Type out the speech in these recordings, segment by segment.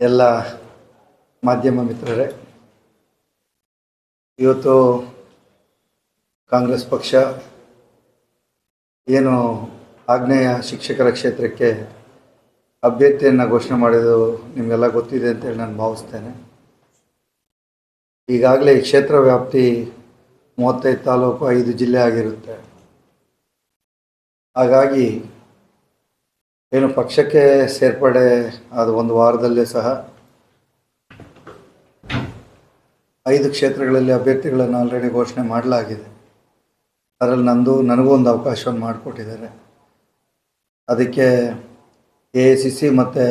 ಎಲ್ಲ ಮಾಧ್ಯಮ ಮಿತ್ರರೇ, ಇವತ್ತು ಕಾಂಗ್ರೆಸ್ ಪಕ್ಷ ಏನು ಆಗ್ನೇಯ ಶಿಕ್ಷಕರ ಕ್ಷೇತ್ರಕ್ಕೆ ಅಭ್ಯರ್ಥಿಯನ್ನು ಘೋಷಣೆ ಮಾಡಿದ್ದು ನಿಮಗೆಲ್ಲ ಗೊತ್ತಿದೆ ಅಂತೇಳಿ ನಾನು ಭಾವಿಸ್ತೇನೆ. ಈಗಾಗಲೇ ಈ ಕ್ಷೇತ್ರ ವ್ಯಾಪ್ತಿ ಮೂವತ್ತೈದು ತಾಲೂಕು ಐದು ಜಿಲ್ಲೆ ಆಗಿರುತ್ತೆ. ಹಾಗಾಗಿ ಏನು ಪಕ್ಷಕ್ಕೆ ಸೇರ್ಪಡೆ ಆದ ಒಂದು ವಾರದಲ್ಲೇ ಸಹ ಐದು ಕ್ಷೇತ್ರಗಳಲ್ಲಿ ಅಭ್ಯರ್ಥಿಗಳನ್ನು ಆಲ್ರೆಡಿ ಘೋಷಣೆ ಮಾಡಲಾಗಿದೆ. ಅದರಲ್ಲಿ ನಂದು, ನನಗೂ ಒಂದು ಅವಕಾಶವನ್ನು ಮಾಡಿಕೊಟ್ಟಿದ್ದಾರೆ. ಅದಕ್ಕೆ ಎ ಐ ಸಿ ಸಿ ಮತ್ತು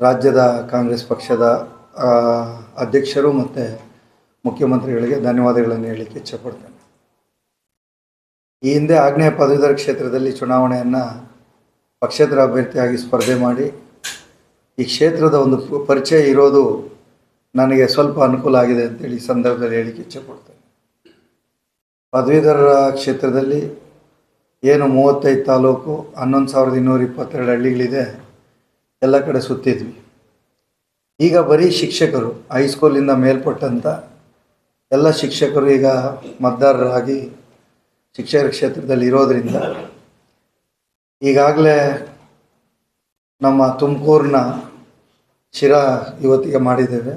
ರಾಜ್ಯದ ಕಾಂಗ್ರೆಸ್ ಪಕ್ಷದ ಅಧ್ಯಕ್ಷರು ಮತ್ತು ಮುಖ್ಯಮಂತ್ರಿಗಳಿಗೆ ಧನ್ಯವಾದಗಳನ್ನು ಹೇಳಲಿಕ್ಕೆ ಇಚ್ಛಪಡ್ತೇನೆ ಈ ಹಿಂದೆ ಆಗ್ನೇಯ ಪದವೀಧರ ಕ್ಷೇತ್ರದಲ್ಲಿ ಚುನಾವಣೆಯನ್ನು ಪಕ್ಷೇತರ ಅಭ್ಯರ್ಥಿಯಾಗಿ ಸ್ಪರ್ಧೆ ಮಾಡಿ, ಈ ಕ್ಷೇತ್ರದ ಒಂದು ಪರಿಚಯ ಇರೋದು ನನಗೆ ಸ್ವಲ್ಪ ಅನುಕೂಲ ಆಗಿದೆ ಅಂತೇಳಿ ಈ ಸಂದರ್ಭದಲ್ಲಿ ಇಚ್ಛೆ ಇಚ್ಛೆಪಡ್ತೇನೆ. ಪದವೀಧರರ ಕ್ಷೇತ್ರದಲ್ಲಿ ಏನು ಮೂವತ್ತೈದು ತಾಲೂಕು, ಹನ್ನೊಂದು ಸಾವಿರದ ಇನ್ನೂರ ಇಪ್ಪತ್ತೆರಡು ಹಳ್ಳಿಗಳಿದೆ, ಎಲ್ಲ ಕಡೆ ಸುತ್ತಿದ್ವಿ. ಈಗ ಬರೀ ಶಿಕ್ಷಕರು, ಹೈಸ್ಕೂಲಿಂದ ಮೇಲ್ಪಟ್ಟಂಥ ಎಲ್ಲ ಶಿಕ್ಷಕರು ಈಗ ಮತದಾರರಾಗಿ ಶಿಕ್ಷಕರ ಕ್ಷೇತ್ರದಲ್ಲಿ ಇರೋದರಿಂದ ಈಗಾಗಲೇ ನಮ್ಮ ತುಮಕೂರಿನ ಶಿರಾ ಇವತ್ತಿಗೆ ಮಾಡಿದ್ದೇವೆ.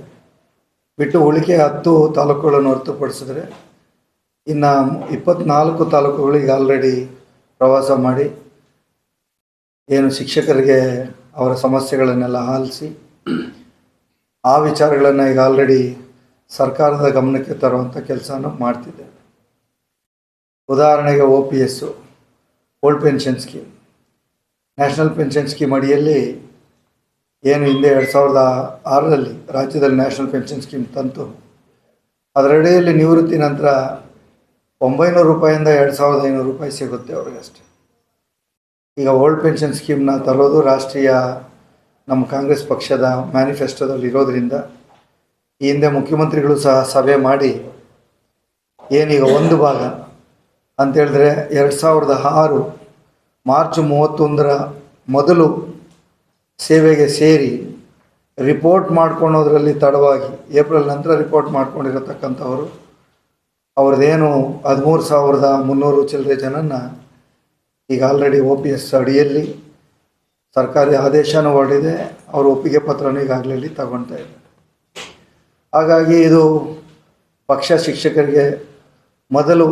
ಬಿಟ್ಟು ಉಳಿಕೆ ಹತ್ತು ತಾಲೂಕುಗಳನ್ನು ಹೊರತುಪಡಿಸಿದ್ರೆ ಇನ್ನು ಇಪ್ಪತ್ನಾಲ್ಕು ತಾಲೂಕುಗಳಿಗೆ ಆಲ್ರೆಡಿ ಪ್ರವಾಸ ಮಾಡಿ ಏನು ಶಿಕ್ಷಕರಿಗೆ ಅವರ ಸಮಸ್ಯೆಗಳನ್ನೆಲ್ಲ ಆಲಿಸಿ ಆ ವಿಚಾರಗಳನ್ನು ಈಗ ಆಲ್ರೆಡಿ ಸರ್ಕಾರದ ಗಮನಕ್ಕೆ ತರುವಂಥ ಕೆಲಸನೂ ಮಾಡ್ತಿದ್ದೇವೆ. ಉದಾಹರಣೆಗೆ O P S old pension scheme national pension scheme ಅಡಿಯಲ್ಲಿ ಏನು ಹಿಂದೆ ಎರಡು ಸಾವಿರದ ಆರರಲ್ಲಿ ರಾಜ್ಯದಲ್ಲಿ ನ್ಯಾಷನಲ್ ಪೆನ್ಷನ್ ಸ್ಕೀಮ್ ತಂತು. ಅದರಡಿಯಲ್ಲಿ ನಿವೃತ್ತಿ ನಂತರ ಒಂಬೈನೂರು ರೂಪಾಯಿಂದ ಎರಡು ಸಾವಿರದ ಐನೂರು ರೂಪಾಯಿ ಸಿಗುತ್ತೆ ಅವ್ರಿಗಷ್ಟೇ. ಈಗ ಓಲ್ಡ್ ಪೆನ್ಷನ್ ಸ್ಕೀಮ್ನ ತರೋದು ರಾಷ್ಟ್ರೀಯ ನಮ್ಮ ಕಾಂಗ್ರೆಸ್ ಪಕ್ಷದ ಮ್ಯಾನಿಫೆಸ್ಟೋದಲ್ಲಿ ಇರೋದರಿಂದ ಈ ಹಿಂದೆ ಮುಖ್ಯಮಂತ್ರಿಗಳು ಸಹ ಸಭೆ ಮಾಡಿ ಏನೀಗ ಒಂದು ಭಾಗ ಅಂತೇಳಿದ್ರೆ ಎರಡು ಸಾವಿರದ ಆರು ಮಾರ್ಚ್ ಮೂವತ್ತೊಂದರ ಮೊದಲು ಸೇವೆಗೆ ಸೇರಿ ರಿಪೋರ್ಟ್ ಮಾಡ್ಕೊಳೋದ್ರಲ್ಲಿ ತಡವಾಗಿ ಏಪ್ರಿಲ್ ನಂತರ ರಿಪೋರ್ಟ್ ಮಾಡ್ಕೊಂಡಿರತಕ್ಕಂಥವರು, ಅವ್ರದ್ದೇನು ಹದಿಮೂರು ಸಾವಿರದ ಮುನ್ನೂರು ಚಿಲ್ಲರೆ ಜನನ ಈಗ ಆಲ್ರೆಡಿ ಒ ಪಿ ಎಸ್ ಅಡಿಯಲ್ಲಿ ಸರ್ಕಾರಿ ಆದೇಶನೂ ಹೊರಡಿದೆ, ಅವ್ರ ಒಪ್ಪಿಗೆ ಪತ್ರನೂ ಈಗಾಗಲೇ ತಗೊಳ್ತಾ ಇದೆ ಹಾಗಾಗಿ ಇದು ಪಕ್ಷ ಶಿಕ್ಷಕರಿಗೆ ಮೊದಲು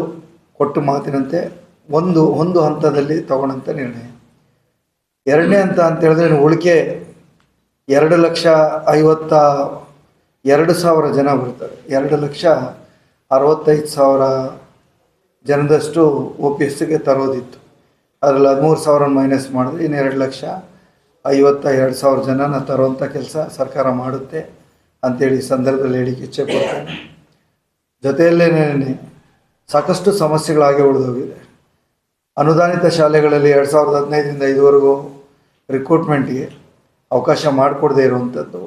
ಕೊಟ್ಟು ಮಾತಿನಂತೆ ಒಂದು ಒಂದು ಹಂತದಲ್ಲಿ ತಗೊಂಡಂಥ ನಿರ್ಣಯ. ಎರಡನೇ ಹಂತ ಅಂತ ಹೇಳಿದ್ರೆ ಉಳಿಕೆ ಎರಡು ಲಕ್ಷ ಐವತ್ತ ಎರಡು ಸಾವಿರ ಜನ ಬರ್ತಾರೆ ಎರಡು ಲಕ್ಷ ಅರವತ್ತೈದು ಸಾವಿರ ಜನದಷ್ಟು ಒ ಪಿ ಎಸ್ಗೆ ತರೋದಿತ್ತು. ಅದರಲ್ಲಿ ಹದಿಮೂರು ಸಾವಿರ ಮೈನಸ್ ಮಾಡಿದ್ರೆ ಇನ್ನು ಎರಡು ಲಕ್ಷ ಐವತ್ತ ಎರಡು ಸಾವಿರ ಜನನ ತರುವಂಥ ಕೆಲಸ ಸರ್ಕಾರ ಮಾಡುತ್ತೆ ಅಂತೇಳಿ ಸಂದರ್ಭದಲ್ಲಿ ಹೇಳಿಕೆ ಇಚ್ಛೆ ಪಡ್ತೇನೆ. ಜೊತೆಯಲ್ಲೇ ಸಾಕಷ್ಟು ಸಮಸ್ಯೆಗಳಾಗಿ ಉಳಿದೋಗಿದೆ. ಅನುದಾನಿತ ಶಾಲೆಗಳಲ್ಲಿ ಎರಡು ಸಾವಿರದ ಹದಿನೈದರಿಂದ ಐದುವರೆಗೂ ರಿಕ್ರೂಟ್ಮೆಂಟ್ಗೆ ಅವಕಾಶ ಮಾಡಿಕೊಡದೇ ಇರುವಂಥದ್ದು.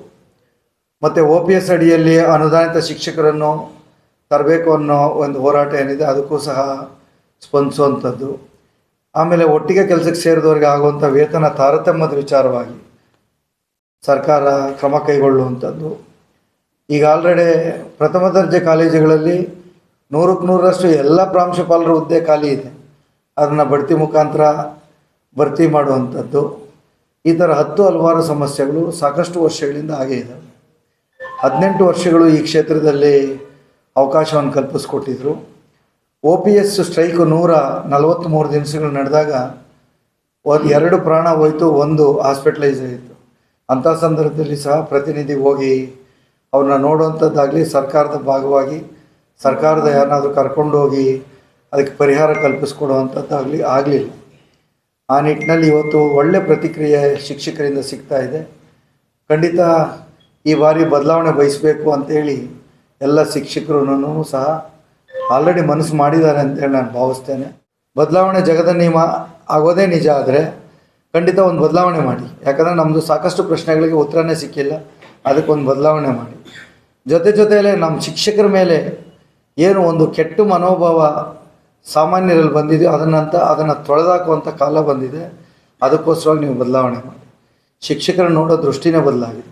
ಮತ್ತು ಒ ಪಿ ಎಸ್ ಅಡಿಯಲ್ಲಿ ಅನುದಾನಿತ ಶಿಕ್ಷಕರನ್ನು ತರಬೇಕು ಅನ್ನೋ ಒಂದು ಹೋರಾಟ ಏನಿದೆ, ಅದಕ್ಕೂ ಸಹ ಸ್ಪಂದಿಸುವಂಥದ್ದು. ಆಮೇಲೆ ಒಟ್ಟಿಗೆ ಕೆಲಸಕ್ಕೆ ಸೇರಿದವರಿಗೆ ಆಗುವಂಥ ವೇತನ ತಾರತಮ್ಯದ ವಿಚಾರವಾಗಿ ಸರ್ಕಾರ ಕ್ರಮ ಕೈಗೊಳ್ಳುವಂಥದ್ದು. ಈಗ ಆಲ್ರೆಡಿ ಪ್ರಥಮ ದರ್ಜೆ ಕಾಲೇಜುಗಳಲ್ಲಿ ನೂರಕ್ಕೆ ನೂರರಷ್ಟು ಎಲ್ಲ ಪ್ರಾಂಶುಪಾಲರ ಹುದ್ದೆ ಖಾಲಿ ಇದೆ. ಅದನ್ನು ಬಡ್ತಿ ಮುಖಾಂತರ ಭರ್ತಿ ಮಾಡುವಂಥದ್ದು. ಈ ಥರ ಹತ್ತು ಹಲವಾರು ಸಮಸ್ಯೆಗಳು ಸಾಕಷ್ಟು ವರ್ಷಗಳಿಂದ ಆಗೇ ಇದ್ದಾವೆ ಹದಿನೆಂಟು ವರ್ಷಗಳು ಈ ಕ್ಷೇತ್ರದಲ್ಲಿ ಅವಕಾಶವನ್ನು ಕಲ್ಪಿಸ್ಕೊಟ್ಟಿದ್ರು. ಒ ಪಿ ಎಸ್ ಸ್ಟ್ರೈಕು ನೂರ ನಲವತ್ತ್ಮೂರು ದಿವಸಗಳು ನಡೆದಾಗ ಒಂದು ಎರಡು ಪ್ರಾಣ ಹೋಯಿತು, ಒಂದು ಹಾಸ್ಪಿಟಲೈಸ್ ಆಯಿತು. ಅಂಥ ಸಂದರ್ಭದಲ್ಲಿ ಸಹ ಪ್ರತಿನಿಧಿ ಹೋಗಿ ಅವ್ರನ್ನ ನೋಡುವಂಥದ್ದಾಗಲಿ ಸರ್ಕಾರದ ಭಾಗವಾಗಿ ಸರ್ಕಾರದ ಯಾರನ್ನಾದರೂ ಕರ್ಕೊಂಡು ಹೋಗಿ ಅದಕ್ಕೆ ಪರಿಹಾರ ಕಲ್ಪಿಸ್ಕೊಡುವಂಥದ್ದಾಗಲಿ ಆಗಲಿಲ್ಲ. ಆ ನಿಟ್ಟಿನಲ್ಲಿ ಇವತ್ತು ಒಳ್ಳೆ ಪ್ರತಿಕ್ರಿಯೆ ಶಿಕ್ಷಕರಿಂದ ಸಿಗ್ತಾ ಇದೆ. ಖಂಡಿತ ಈ ಬಾರಿ ಬದಲಾವಣೆ ಬಯಸಬೇಕು ಅಂತೇಳಿ ಎಲ್ಲ ಶಿಕ್ಷಕರು ಸಹ ಆಲ್ರೆಡಿ ಮನಸ್ಸು ಮಾಡಿದ್ದಾರೆ ಅಂತೇಳಿ ನಾನು ಭಾವಿಸ್ತೇನೆ. ಬದಲಾವಣೆ ಜಗದ ನಿಯಮ ಆಗೋದೇ ನಿಜ ಆದರೆ ಖಂಡಿತ ಒಂದು ಬದಲಾವಣೆ ಮಾಡಿ. ಯಾಕಂದರೆ ನಮ್ಮದು ಸಾಕಷ್ಟು ಪ್ರಶ್ನೆಗಳಿಗೆ ಉತ್ತರನೇ ಸಿಕ್ಕಿಲ್ಲ. ಅದಕ್ಕೊಂದು ಬದಲಾವಣೆ ಮಾಡಿ. ಜೊತೆ ಜೊತೆಯಲ್ಲೇ ನಮ್ಮ ಶಿಕ್ಷಕರ ಮೇಲೆ ಏನು ಒಂದು ಕೆಟ್ಟ ಮನೋಭಾವ ಸಾಮಾನ್ಯರಲ್ಲಿ ಬಂದಿದೆಯೋ ಅದನ್ನಂತ ಅದನ್ನು ತೊಳೆದಾಕುವಂಥ ಕಾಲ ಬಂದಿದೆ. ಅದಕ್ಕೋಸ್ಕರವಾಗಿ ನೀವು ಬದಲಾವಣೆ ಮಾಡಿ. ಶಿಕ್ಷಕರನ್ನ ನೋಡೋ ದೃಷ್ಟಿನೇ ಬದಲಾಗಿದೆ.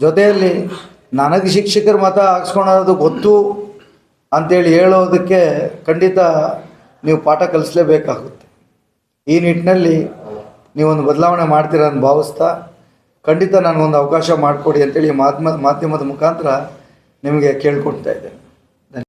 ಜೊತೆಯಲ್ಲಿ ನನಗೆ ಶಿಕ್ಷಕರ ಮತ ಹಾಕ್ಸ್ಕೊಳೋದು ಗೊತ್ತು ಅಂತೇಳಿ ಹೇಳೋದಕ್ಕೆ ಖಂಡಿತ ನೀವು ಪಾಠ ಕಲಿಸ್ಲೇಬೇಕಾಗುತ್ತೆ. ಈ ನಿಟ್ಟಿನಲ್ಲಿ ನೀವೊಂದು ಬದಲಾವಣೆ ಮಾಡ್ತೀರ ಅಂತ ಭಾವಿಸ್ತಾ ಖಂಡಿತ ನನಗೊಂದು ಅವಕಾಶ ಮಾಡಿಕೊಡಿ ಅಂತೇಳಿ ಮಾಧ್ಯಮ, ಮಾಧ್ಯಮದ ಮುಖಾಂತರ ನಿಮಗೆ ಕೇಳ್ಕೊಳ್ತಾ ಇದ್ದೇನೆ.